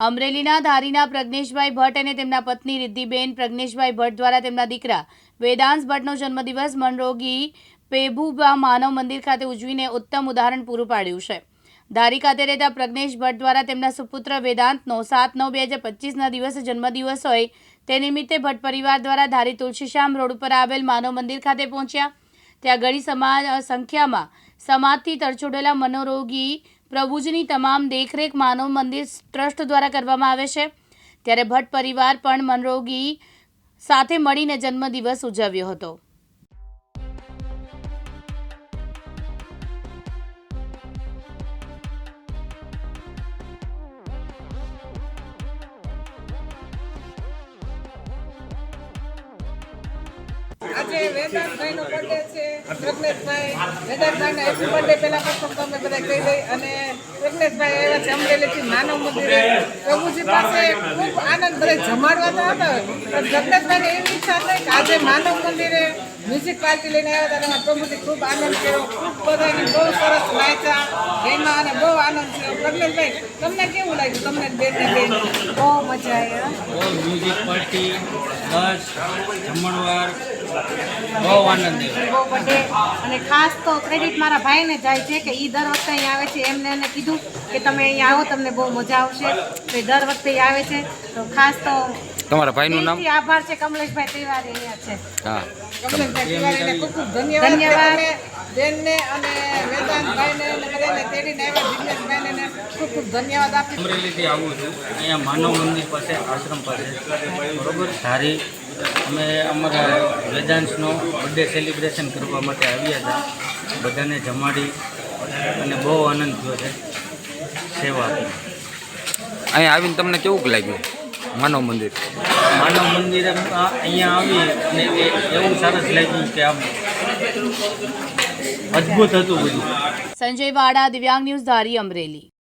અમરેલીના ધારીના પ્રજ્ઞેશભાઈ ભટ્ટ અને તેમના પત્ની રિદ્ધિબેન પ્રજ્ઞેશભાઈ ભટ્ટ દ્વારા તેમના દીકરા વેદાંશ ભટ્ટનો જન્મદિવસ મનરોગી પેભુબા માનવ મંદિર ખાતે ઉજવીને ઉત્તમ ઉદાહરણ પૂરું પાડ્યું છે. ધારી ખાતે રહેતા પ્રજ્ઞેશ ભટ્ટ દ્વારા તેમના સુપુત્ર વેદાંતનો સાત નવ બે હજાર પચીસના દિવસે જન્મદિવસ હોય તે નિમિત્તે ભટ્ટ પરિવાર દ્વારા ધારી તુલસીશ્યામ રોડ ઉપર આવેલ માનવ મંદિર ખાતે પહોંચ્યા. ત્યાં ઘણી સમાજ સંખ્યામાં સમાજથી તરછોડેલા મનોરોગી પ્રભુજીની તમામ દેખરેખ માનવ મંદિર ટ્રસ્ટ દ્વારા કરવામાં આવે છે. ત્યારે ભટ્ટ પરિવાર પણ મનરોગી સાથે મળીને જન્મદિવસ ઉજવ્યો હતો. આજે વેદાંતભાઈ નો બર્થડે છે પ્રજ્ઞેશભાઈ વેદાંતભાઈ નો હેપી બર્થડે પેલા પ્રથમ તમે બધા કહી દઈ અને પ્રજ્ઞેશભાઈ આવ્યા છે અમરેલીથી માનવ મંદિરે. પ્રભુજી પાસે ખૂબ આનંદ બધા જમાડવા તો હતા, પણ જગન્નાથભાઈ ને એવી ઈચ્છા થઈ કે આજે માનવ મંદિરે મ્યુઝિક પાર્ટી લઈને આવ્યા હતા પ્રભુજી ખૂબ આનંદ કર્યો. ખૂબ બધાને બહુ સરસ નાચ્યા એમાં અને બહુ આનંદ થયો. પ્રજ્ઞેશભાઈ તમને કેવું લાગ્યું? તમને બેન ને બેન. બહુ મજા આવી મ્યુઝિક પાર્ટી, બસ, જમણવાર. બહુ આનંદ આવ્યો અને ખાસ તો ક્રેડિટ મારા ભાઈને જાય છે કે એ દર વખતે અહીં આવે છે. એમને એને કીધું કે તમે અહીંયા આવો તમને બહુ મજા આવશે. તો એ દર વખતે આવે છે. તો ખાસ તો તમારા ભાઈનું નામ? આભાર છે કમલેશભાઈ તિવારી અહીંયા છે. હા. કમલેશભાઈ તિવારીને ખૂબ ખૂબ ધન્યવાદ. ધન્યવાદ. બેનને અને વેદાંતભાઈને અને બધાને તેડીને આવ્યા જિગ્નેશભાઈને ખૂબ ખૂબ ધન્યવાદ આપી અમરેલીથી આવું છું. અહીંયા માનવ મંદિર પાસે આશ્રમ પાસે. બરોબર? ધારી અમે અમારા વેદાંશનો બર્થડે સેલિબ્રેશન કરવા માટે આવ્યા હતા. બધાને જમાડી અને બહુ આનંદ થયો છે. સેવા અહીંયા આવીને તમને કેવું લાગ્યું? માનવ મંદિર. માનવ મંદિર આ અહીંયા આવી અને એવું સરસ લાગ્યું કે આમ અદ્ભુત હતું બધું. સંજય વાડા દિવ્યાંગ ન્યૂઝ ધારી અમરેલી.